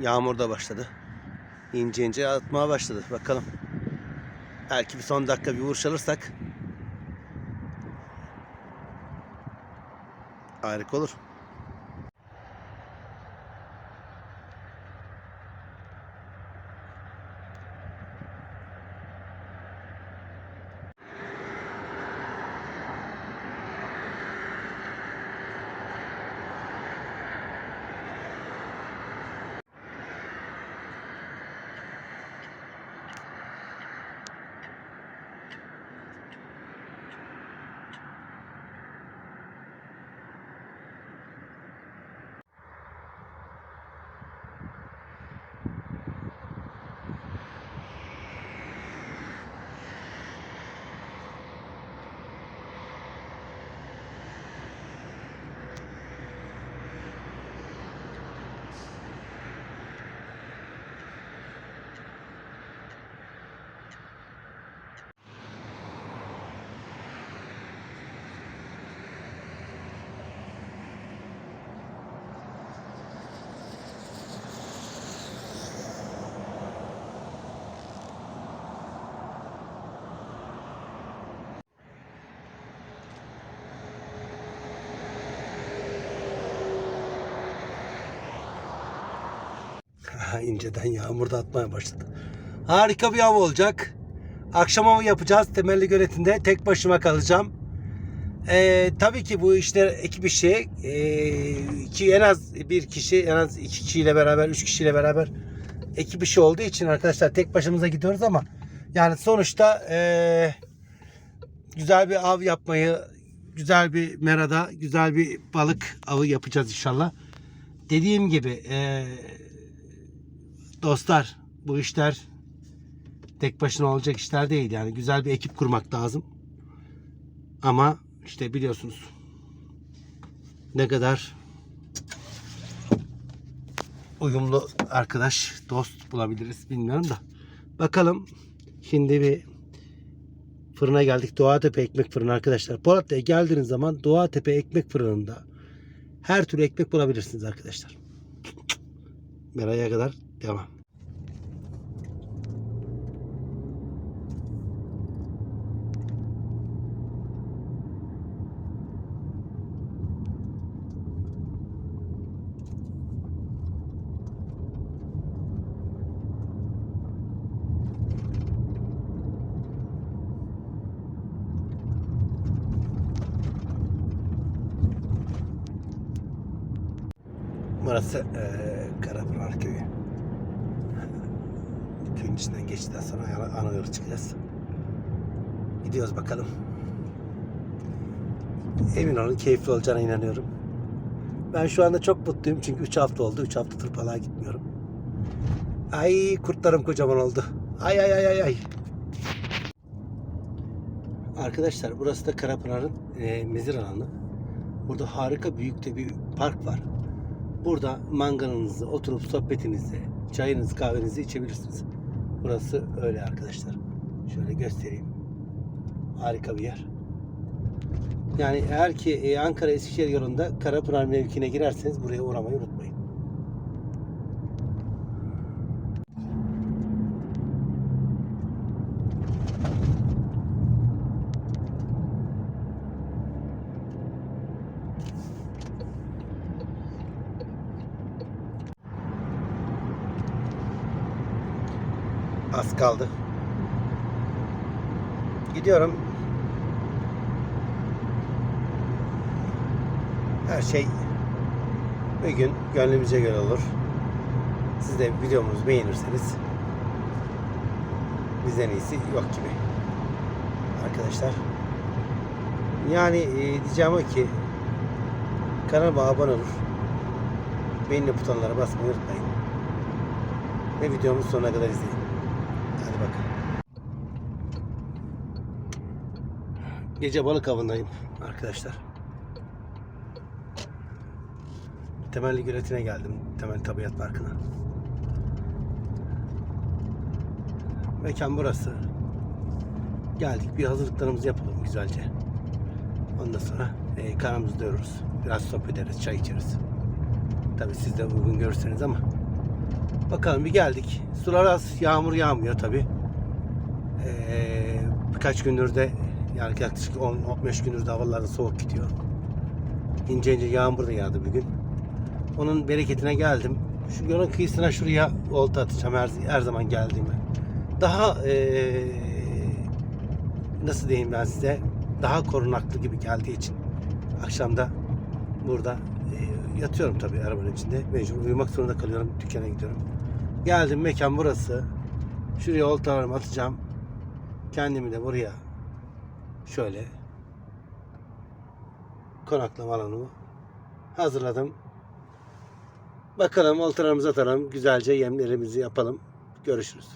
Yağmur da başladı. İnce ince atmaya başladı. Bakalım. Belki bir son dakika bir vuruş alırsak harika olur. Ha, inceden yağmur atmaya başladı. Harika bir hava olacak. Akşam hava yapacağız. Temelli göletinde tek başıma kalacağım. Ee, tabii ki bu işler ekip işi. Ee, ki en az bir kişi, en az iki kişiyle beraber, üç kişiyle beraber ekip işi olduğu için arkadaşlar tek başımıza gidiyoruz ama yani sonuçta ee, güzel bir av yapmayı, güzel bir merada, güzel bir balık avı yapacağız inşallah. Dediğim gibi ee, dostlar bu işler tek başına olacak işler değil yani güzel bir ekip kurmak lazım. Ama işte biliyorsunuz ne kadar uyumlu arkadaş, dost bulabiliriz bilmiyorum da. Bakalım şimdi bir fırına geldik. Doğatepe ekmek fırını arkadaşlar. Polatlı'ya geldiğiniz zaman Doğatepe ekmek fırınında her türlü ekmek bulabilirsiniz arkadaşlar. Meraya kadar devam. Burası eee Karapınar Köyü. Köyün içinden geçtikten sonra ana, yolu çıkacağız. Gidiyoruz bakalım. Emin olun keyifli olacağına inanıyorum. Ben şu anda çok mutluyum çünkü 3 hafta oldu. 3 haftadır balığa gitmiyorum. Ay kurtlarım kocaman oldu. Ay ay ay ay ay. Arkadaşlar burası da Karapınar'ın e, mezir alanı. Burada harika büyük de bir park var. Burada mangalınızı, oturup sohbetinizi, çayınızı, kahvenizi içebilirsiniz. Burası öyle arkadaşlar. Şöyle göstereyim. Harika bir yer. Yani eğer ki e, Ankara Eskişehir yolunda Karapınar mevkine girerseniz buraya uğramayı unutmayın. Kaldı. Gidiyorum. Her şey bir gün gönlümüze göre olur. Siz de videomuzu beğenirseniz bizden iyisi yok gibi. Arkadaşlar. Yani e, diyeceğim o ki kanalıma abone olur. Beğeni butonlara basmayı unutmayın. Ve videomun sonuna kadar izleyin. Hadi bakalım. Gece balık avındayım arkadaşlar. Temelli Göleti'ne geldim. Temel Tabiat Parkı'na. Mekan burası. Geldik bir hazırlıklarımızı yapalım güzelce. Ondan sonra e, karnımızı doyururuz. Biraz sohbet ederiz, çay içeriz. Tabii siz de uygun görürseniz ama Bakalım bir geldik. Sular az. Yağmur yağmıyor tabi. Ee, birkaç gündür de yani yaklaşık 10-15 gündür de havalar da soğuk gidiyor. İnce ince yağmur da yağdı bugün. Onun bereketine geldim. Şu yolun kıyısına şuraya olta atacağım her, her zaman geldiğimde. Daha ee, nasıl diyeyim ben size daha korunaklı gibi geldiği için akşamda burada e, yatıyorum tabii arabanın içinde. Mecbur uyumak zorunda kalıyorum. Dükkana gidiyorum. Geldim mekan burası. Şuraya oltalarımı atacağım. Kendimi de buraya şöyle konaklama alanımı hazırladım. Bakalım oltalarımızı atalım. Güzelce yemlerimizi yapalım. Görüşürüz.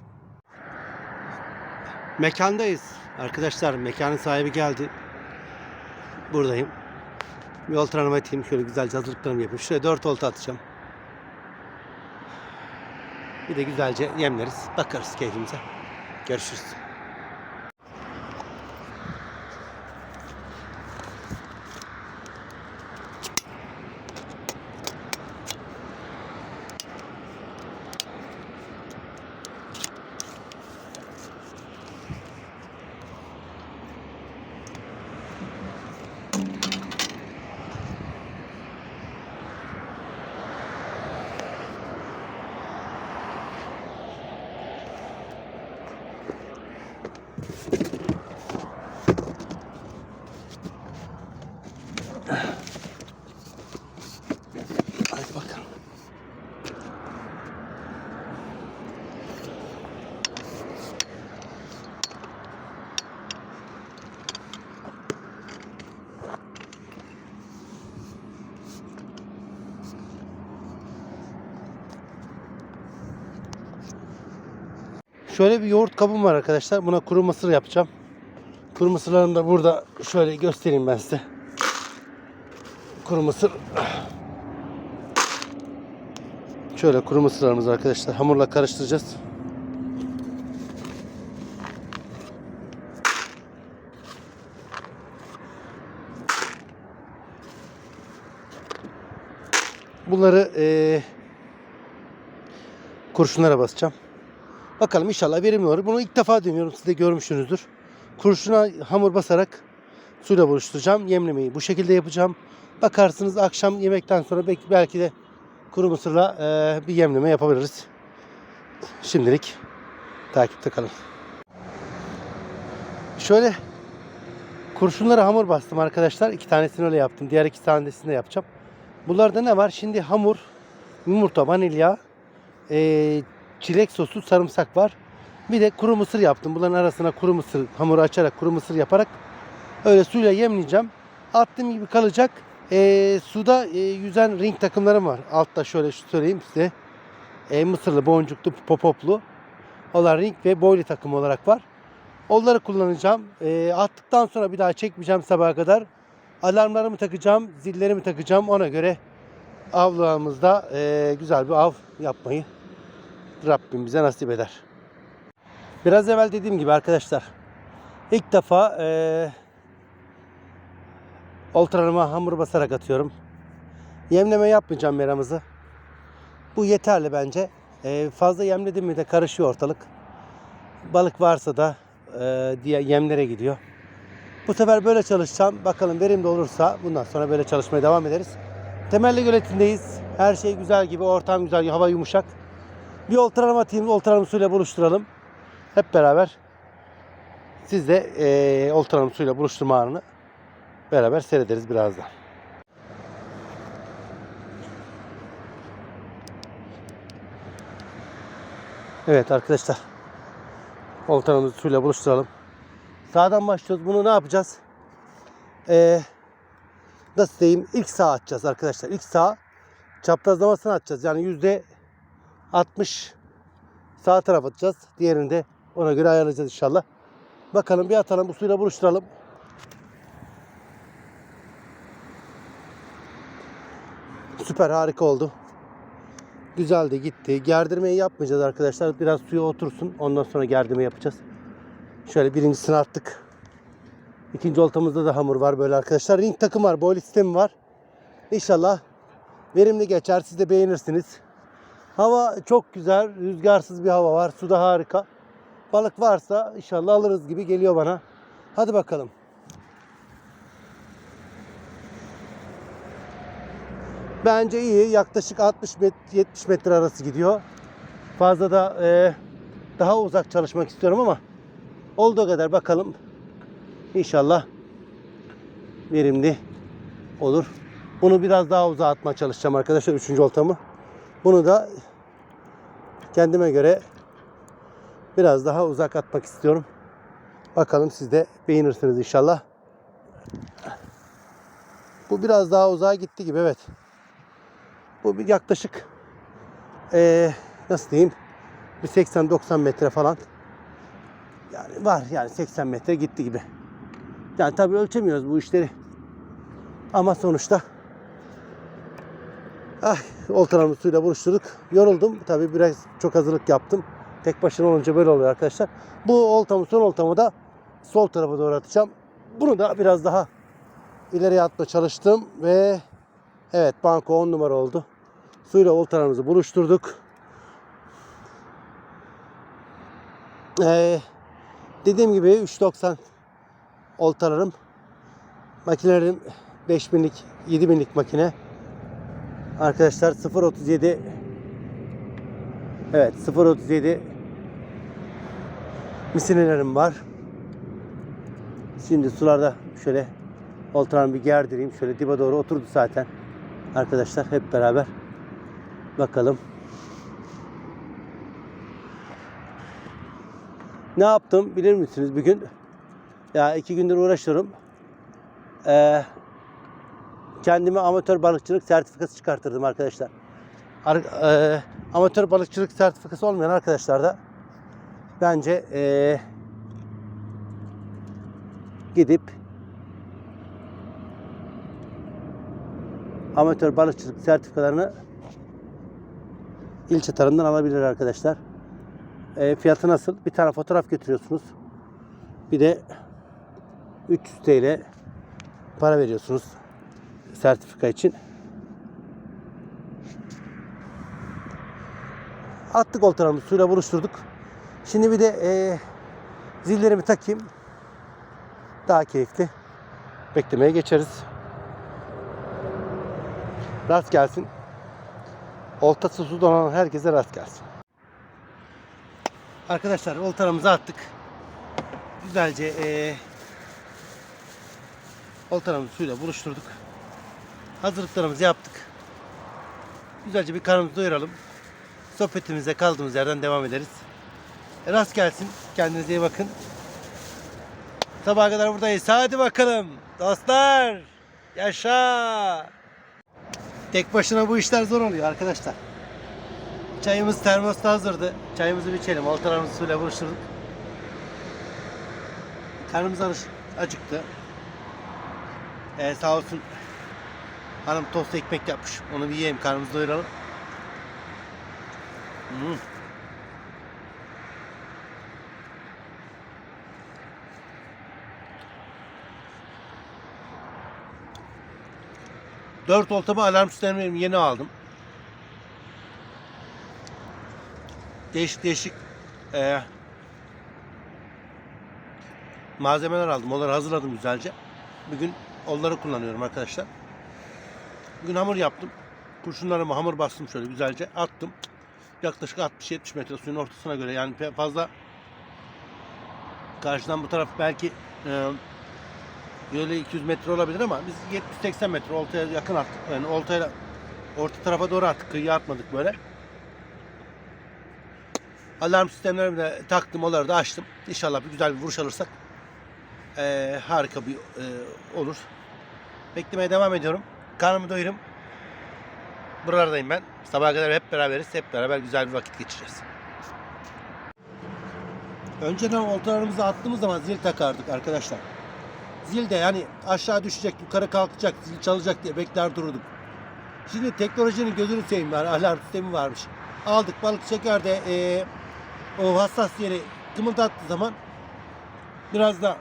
Mekandayız. Arkadaşlar mekanın sahibi geldi. Buradayım. Bir olta hanıma atayım. Şöyle güzelce hazırlıklarımı yapayım. Şuraya dört olta atacağım. Bir de güzelce yemleriz. Bakarız keyfimize. Görüşürüz. Şöyle bir yoğurt kabım var arkadaşlar. Buna kuru mısır yapacağım. Kuru mısırlarımı da burada şöyle göstereyim ben size. Kuru mısır Şöyle kuru mısırlarımızı arkadaşlar hamurla karıştıracağız. Bunları eee kurşunlara basacağım. Bakalım inşallah verimli olur. Bunu ilk defa deniyorum. Siz de görmüşsünüzdür. Kurşuna hamur basarak suyla buluşturacağım. Yemlemeyi bu şekilde yapacağım. Bakarsınız akşam yemekten sonra belki, de kuru mısırla eee, bir yemleme yapabiliriz. Şimdilik takipte kalın. Şöyle kurşunlara hamur bastım arkadaşlar. İki tanesini öyle yaptım. Diğer iki tanesini de yapacağım. Bunlarda ne var? Şimdi hamur, yumurta, vanilya, eee, çilek sosu, sarımsak var. Bir de kuru mısır yaptım. Bunların arasına kuru mısır, hamuru açarak kuru mısır yaparak öyle suyla yemleyeceğim. Attığım gibi kalacak. Eee, suda eee, yüzen ring takımlarım var. Altta şöyle söyleyeyim size. Eee, mısırlı, boncuklu, popoplu olan ring ve boylu takım olarak var. Onları kullanacağım. Eee, attıktan sonra bir daha çekmeyeceğim sabaha kadar. Alarmlarımı takacağım, zillerimi takacağım. Ona göre avlığımızda eee, güzel bir av yapmayı Rabbim bize nasip eder. Biraz evvel dediğim gibi arkadaşlar ilk defa oltalarıma hamur basarak atıyorum. Yemleme yapmayacağım meramızı. Bu yeterli bence. Eee, fazla yemledim mi de karışıyor ortalık. Balık varsa da eee diye yemlere gidiyor. Bu sefer böyle çalışacağım. Bakalım verimli olursa bundan sonra böyle çalışmaya devam ederiz. Temelli göletindeyiz. Her şey güzel gibi. Ortam güzel. Hava yumuşak. Bir oltaralım atayım. Oltaralım suyla buluşturalım. Hep beraber siz de eee oltaralım suyla buluşturma anını beraber seyrederiz birazdan. Evet arkadaşlar. Oltalarımızı suyla buluşturalım. Sağdan başlıyoruz. Bunu ne yapacağız? Ee, nasıl diyeyim? İlk sağ atacağız arkadaşlar. İlk sağ çaprazlamasını atacağız. Yani yüzde 60 sağ taraf atacağız. Diğerini de ona göre ayarlayacağız inşallah. Bakalım bir atalım. Bu suyla buluşturalım. Süper harika oldu. Güzeldi gitti. Gerdirmeyi yapmayacağız arkadaşlar. Biraz suya otursun. Ondan sonra gerdirme yapacağız. Şöyle birincisini attık. İkinci oltamızda da hamur var böyle arkadaşlar. Ring takım var. Boil sistemi var. İnşallah verimli geçer. Siz de beğenirsiniz. Hava çok güzel. Rüzgarsız bir hava var. Suda harika. Balık varsa inşallah alırız gibi geliyor bana. Hadi bakalım. Bence iyi. Yaklaşık 60 met 70 metre arası gidiyor. Fazla da e, daha uzak çalışmak istiyorum ama olduğu kadar bakalım. İnşallah verimli olur. Bunu biraz daha uzağa atmaya çalışacağım arkadaşlar. Üçüncü oltamı. Bunu da kendime göre biraz daha uzak atmak istiyorum. Bakalım siz de beğenirsiniz inşallah. Bu biraz daha uzağa gitti gibi evet. Bu bir yaklaşık eee, nasıl diyeyim bir 80-90 metre falan. Yani var yani 80 metre gitti gibi. Yani tabii ölçemiyoruz bu işleri. Ama sonuçta ah, oltalarımı suyla buluşturduk. Yoruldum. Tabii biraz çok hazırlık yaptım. Tek başına olunca böyle oluyor arkadaşlar. Bu oltamı son oltamı da sol tarafa doğru atacağım. Bunu da biraz daha ileriye atma çalıştım ve evet banko 10 numara oldu. Suyla oltalarımızı buluşturduk. Ee, dediğim gibi 3.90 oltalarım. Makinelerim 5000'lik 7000'lik makine. Arkadaşlar 0.37 Evet 0.37 misinelerim var. Şimdi sularda şöyle oltalarımı bir gerdireyim. Şöyle dibe doğru oturdu zaten. Arkadaşlar hep beraber bakalım. Ne yaptım bilir misiniz bugün? Ya iki gündür uğraşıyorum. Ee, kendime amatör balıkçılık sertifikası çıkarttırdım arkadaşlar. Ar- e, amatör balıkçılık sertifikası olmayan arkadaşlar da bence e, gidip amatör balıkçılık sertifikalarını ilçe tarımdan alabilir arkadaşlar. E, fiyatı nasıl? Bir tane fotoğraf götürüyorsunuz. Bir de 300 TL para veriyorsunuz sertifika için. Attık oltalarımızı suyla buluşturduk. Şimdi bir de e, zillerimi takayım. Daha keyifli. Beklemeye geçeriz. Rast gelsin. Oltası su donan herkese rast gelsin. Arkadaşlar oltalarımızı attık. Güzelce e, oltalarımızı suyla buluşturduk. Hazırlıklarımızı yaptık. Güzelce bir karnımızı doyuralım. Sohbetimize kaldığımız yerden devam ederiz. E, rast gelsin. Kendinize iyi bakın. Sabaha kadar buradayız. Hadi bakalım. Dostlar. Yaşa. Tek başına bu işler zor oluyor arkadaşlar. Çayımız termosta hazırdı. Çayımızı bir içelim. Oltalarımızı suyla buluşturduk. Karnımız acıktı. Ee, sağ olsun hanım tost ekmek yapmış. Onu bir yiyelim karnımızı doyuralım. Hmm. Dört oltama alarm sistemlerimi yeni aldım. Değişik değişik eee, malzemeler aldım. Onları hazırladım güzelce. Bugün onları kullanıyorum arkadaşlar. Bugün hamur yaptım. Kurşunlarımı hamur bastım şöyle güzelce attım. Yaklaşık 60-70 metre suyun ortasına göre yani fazla karşıdan bu taraf belki e, böyle 200 metre olabilir ama biz 70-80 metre oltaya yakın attık. Yani oltayla orta tarafa doğru attık. Kıyıya atmadık böyle. Alarm sistemlerimi de taktım. Onları da açtım. İnşallah bir güzel bir vuruş alırsak e, harika bir e, olur. Beklemeye devam ediyorum. Karnımı doyurum. Buralardayım ben. Sabaha kadar hep beraberiz. Hep beraber güzel bir vakit geçireceğiz. Önceden oltalarımızı attığımız zaman zil takardık arkadaşlar. Zil de yani aşağı düşecek, yukarı kalkacak, zil çalacak diye bekler dururduk. Şimdi teknolojinin gözünü seveyim var. Alarm sistemi varmış. Aldık balık çeker de eee, o hassas yeri kımıldattığı zaman biraz da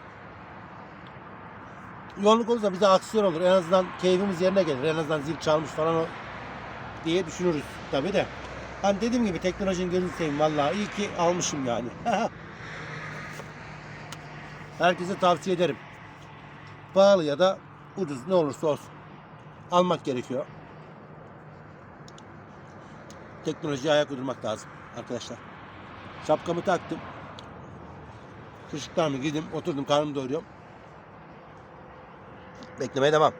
yoğunluk olursa bize aksiyon olur. En azından keyfimiz yerine gelir. En azından zil çalmış falan diye düşünürüz tabi de. Hani dediğim gibi teknolojinin gözünü seveyim vallahi iyi ki almışım yani. Herkese tavsiye ederim. Pahalı ya da ucuz ne olursa olsun. Almak gerekiyor. Teknolojiye ayak uydurmak lazım arkadaşlar. Şapkamı taktım. Kışlıklarımı giydim. Oturdum karnımı doyuruyorum. Beklemeye devam.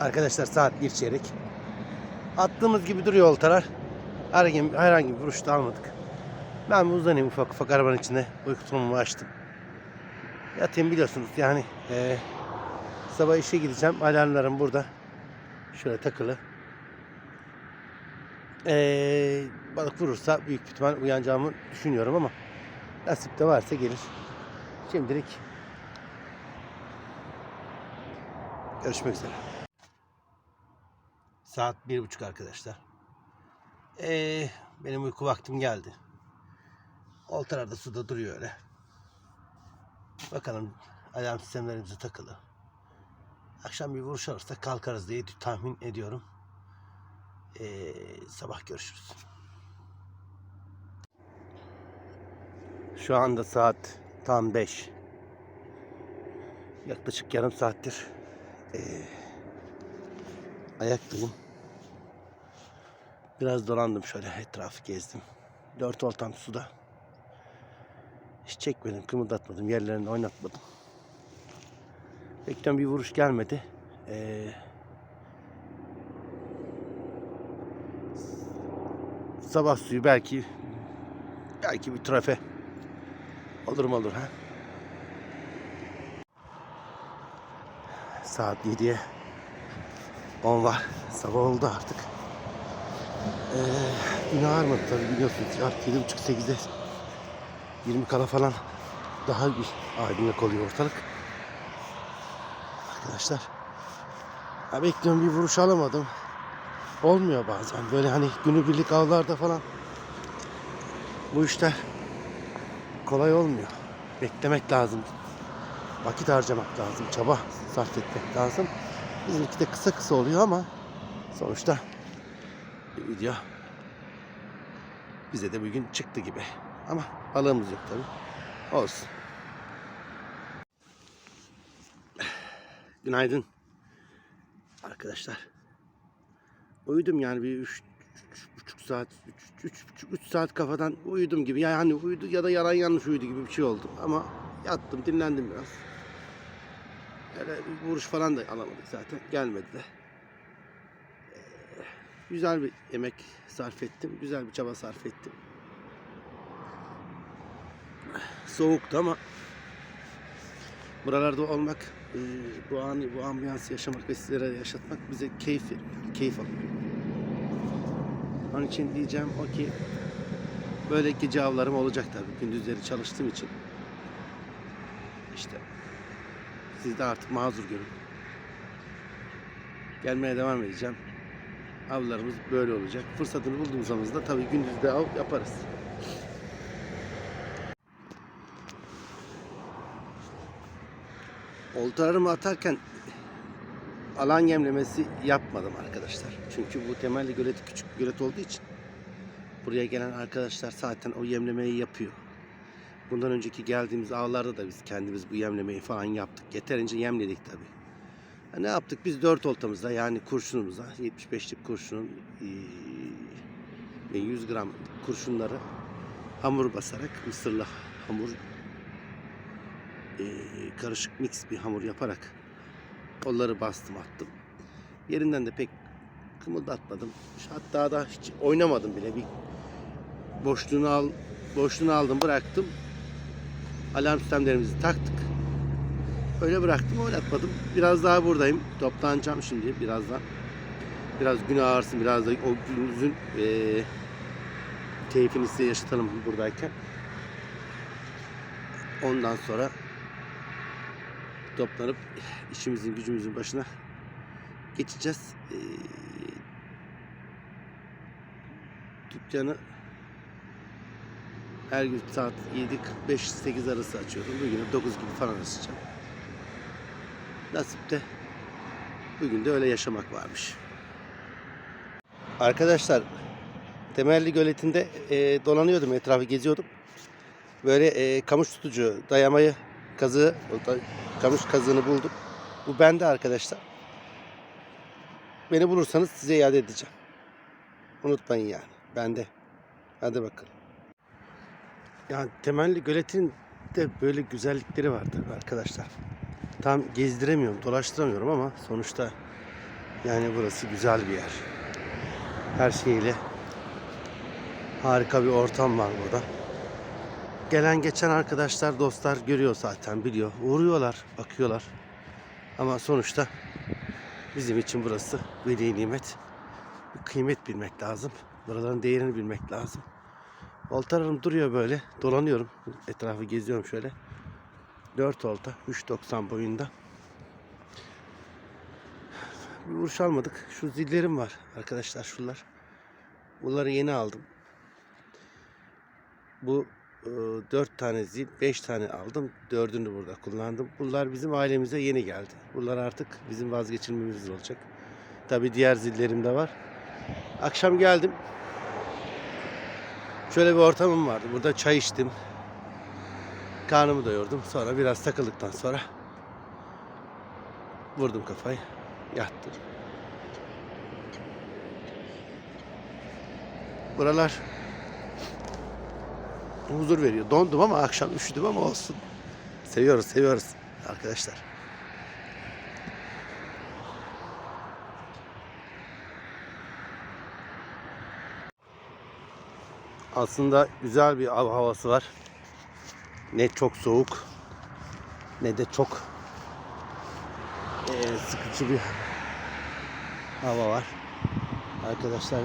Arkadaşlar saat bir çeyrek. Attığımız gibi duruyor oltalar. Herhangi, herhangi bir vuruş da almadık. Ben bir uzanayım ufak ufak arabanın içinde. Uyku tulumumu açtım. Yatayım biliyorsunuz yani. eee, sabah işe gideceğim. Alarmlarım burada. Şöyle takılı. Eee, balık vurursa büyük bir ihtimal uyanacağımı düşünüyorum ama nasip de varsa gelir. Şimdilik görüşmek üzere. Saat bir buçuk arkadaşlar. Ee, benim uyku vaktim geldi. Oltalar da suda duruyor öyle. Bakalım alarm sistemlerimize takılı. Akşam bir vuruş alırsak kalkarız diye tahmin ediyorum. Ee, sabah görüşürüz. Şu anda saat tam 5. Yaklaşık yarım saattir ee, ayaktayım. Biraz dolandım şöyle etrafı gezdim. Dört oltam suda. Hiç çekmedim, kımıldatmadım, yerlerini oynatmadım. Bekten bir vuruş gelmedi. Ee, sabah suyu belki belki bir trafe olur mu olur ha? Saat 7'ye 10 var. Sabah oldu artık. Ee, yine ağırmadı tabii biliyorsunuz. Artık 7.30-8'de 20 kala falan daha bir aydınlık oluyor ortalık. Arkadaşlar. Ya bekliyorum bir vuruş alamadım. Olmuyor bazen. Böyle hani günübirlik avlarda falan bu işler kolay olmuyor. Beklemek lazım. Vakit harcamak lazım. Çaba sarf etmek lazım. Bizimki de kısa kısa oluyor ama sonuçta video bize de bugün çıktı gibi. Ama balığımız yok tabi. Olsun. Günaydın. Arkadaşlar. Uyudum yani bir üç, üç buçuk saat, üç, üç, buçuk, üç saat kafadan uyudum gibi. Yani uyudu ya da yalan yanlış uyudu gibi bir şey oldu. Ama yattım, dinlendim biraz. Öyle bir vuruş falan da alamadık zaten. Gelmedi de. Ee, güzel bir emek sarf ettim. Güzel bir çaba sarf ettim. Soğuktu ama buralarda olmak, e, bu anı, bu ambiyansı yaşamak ve sizlere yaşatmak bize keyif. Keyif alıyor. Onun için diyeceğim o ki böyle gece avlarım olacak tabii. Gündüzleri çalıştığım için. İşte siz de artık mazur görün. Gelmeye devam edeceğim. Avlarımız böyle olacak. Fırsatını bulduğumuz zaman da tabii gündüzde av yaparız. Oltalarımı atarken alan yemlemesi yapmadım arkadaşlar. Çünkü bu temelli gölet küçük gölet olduğu için buraya gelen arkadaşlar zaten o yemlemeyi yapıyor. Bundan önceki geldiğimiz avlarda da biz kendimiz bu yemlemeyi falan yaptık. Yeterince yemledik tabi. Ne yaptık? Biz dört oltamızda yani kurşunumuza 75'lik kurşunun ve 100 gram kurşunları hamur basarak mısırlı hamur eee, karışık mix bir hamur yaparak onları bastım attım. Yerinden de pek kımıldatmadım. Hatta da hiç oynamadım bile. Bir boşluğunu al boşluğunu aldım bıraktım. Alarm sistemlerimizi taktık. Öyle bıraktım oynatmadım. Biraz daha buradayım. Toplanacağım şimdi birazdan. Biraz gün ağırsın biraz da o günümüzün eee keyfini size yaşatalım buradayken. Ondan sonra toplanıp işimizin gücümüzün başına geçeceğiz. Ee, dükkanı her gün saat 7.45-8 arası açıyordum. Bugün de 9 gibi falan açacağım. Nasip de bugün de öyle yaşamak varmış. Arkadaşlar Temelli Göleti'nde e, dolanıyordum etrafı geziyordum. Böyle e, kamış tutucu dayamayı kazığı da- kamış kazığını buldum. Bu bende arkadaşlar. Beni bulursanız size iade edeceğim. Unutmayın yani. Bende. Hadi bakalım. Yani Temelli Göleti'nin de böyle güzellikleri vardı arkadaşlar. Tam gezdiremiyorum, dolaştıramıyorum ama sonuçta yani burası güzel bir yer. Her şeyiyle harika bir ortam var burada. Gelen geçen arkadaşlar, dostlar görüyor zaten, biliyor. Uğruyorlar, bakıyorlar. Ama sonuçta bizim için burası veli nimet. Bir kıymet bilmek lazım. Buraların değerini bilmek lazım. Oltalarım duruyor böyle. Dolanıyorum. Etrafı geziyorum şöyle. 4 olta. 3.90 boyunda. Bir vuruş almadık. Şu zillerim var arkadaşlar şunlar. Bunları yeni aldım. Bu 4 tane zil, 5 tane aldım. Dördünü burada kullandım. Bunlar bizim ailemize yeni geldi. Bunlar artık bizim vazgeçilmemiz olacak. Tabi diğer zillerim de var. Akşam geldim. Şöyle bir ortamım vardı. Burada çay içtim. Karnımı doyurdum. Sonra biraz takıldıktan sonra vurdum kafayı. Yattım. Buralar huzur veriyor. Dondum ama akşam üşüdüm ama olsun. Seviyoruz, seviyoruz arkadaşlar. Aslında güzel bir av havası var. Ne çok soğuk ne de çok eee, sıkıcı bir hava var. Arkadaşlar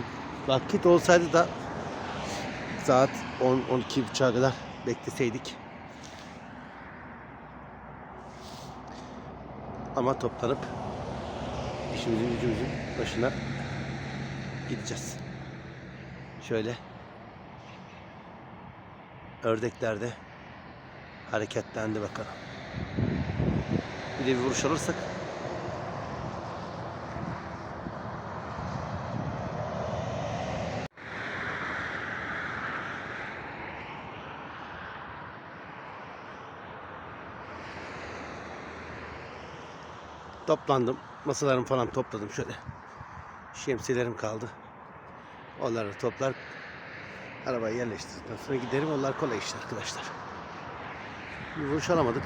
vakit olsaydı da saat 10 12 kadar bekleseydik. Ama toplanıp işimizin gücümüzün başına gideceğiz. Şöyle ördekler de hareketlendi bakalım. Bir de bir vuruş alırsak toplandım. Masalarımı falan topladım şöyle. Şemsiyelerim kaldı. Onları toplar arabaya yerleştirdikten sonra giderim. Onlar kolay işler arkadaşlar. Bir vuruş alamadık.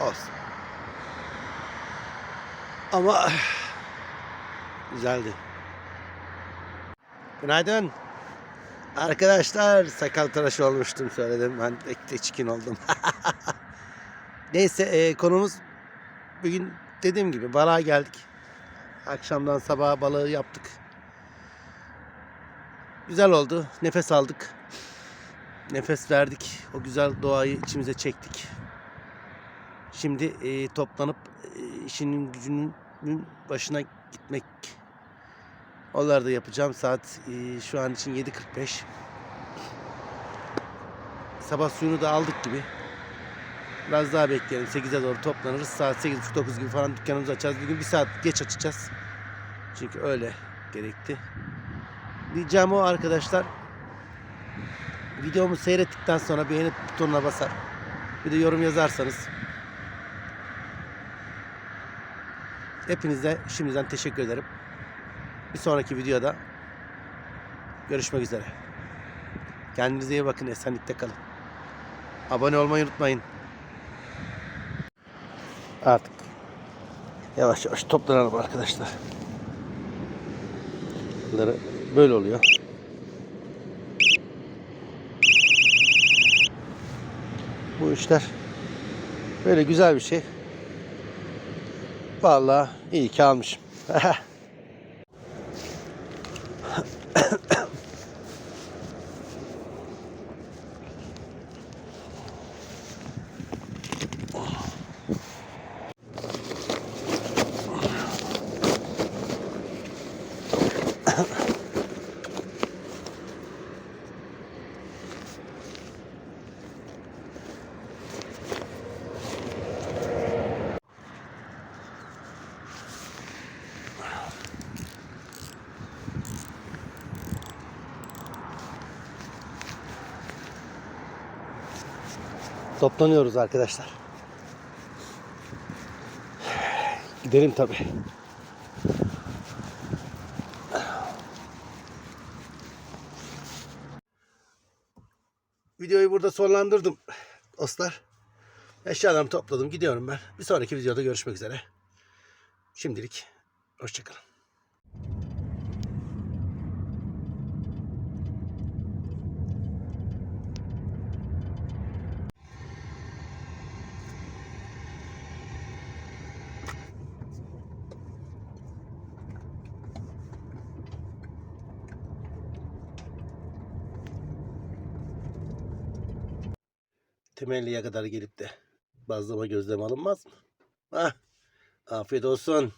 Olsun. Ama güzeldi. Günaydın. Arkadaşlar sakal tıraşı olmuştum söyledim. Ben pek de çikin oldum. Neyse e, konumuz bugün dediğim gibi balığa geldik. Akşamdan sabaha balığı yaptık. Güzel oldu. Nefes aldık. Nefes verdik. O güzel doğayı içimize çektik. Şimdi e, toplanıp e, işinin gücünün başına gitmek. Onları da yapacağım. Saat e, şu an için 7.45. Sabah suyunu da aldık gibi. Biraz daha bekleyelim. 8'e doğru toplanırız. Saat 8.30-9 gibi falan dükkanımızı açacağız. Bugün bir saat geç açacağız. Çünkü öyle gerekti. Diyeceğim o arkadaşlar. Videomu seyrettikten sonra beğeni butonuna basar. Bir de yorum yazarsanız. Hepinize şimdiden teşekkür ederim. Bir sonraki videoda görüşmek üzere. Kendinize iyi bakın. Esenlikte kalın. Abone olmayı unutmayın. Artık yavaş yavaş toplanalım arkadaşlar. Bunları böyle oluyor. Bu işler böyle güzel bir şey. Vallahi iyi ki almışım. Toplanıyoruz arkadaşlar. Gidelim tabi. Videoyu burada sonlandırdım dostlar. Eşyalarımı topladım gidiyorum ben. Bir sonraki videoda görüşmek üzere. Şimdilik hoşçakalın. Temelliye kadar gelip de bazlama gözleme alınmaz mı? Hah, afiyet olsun.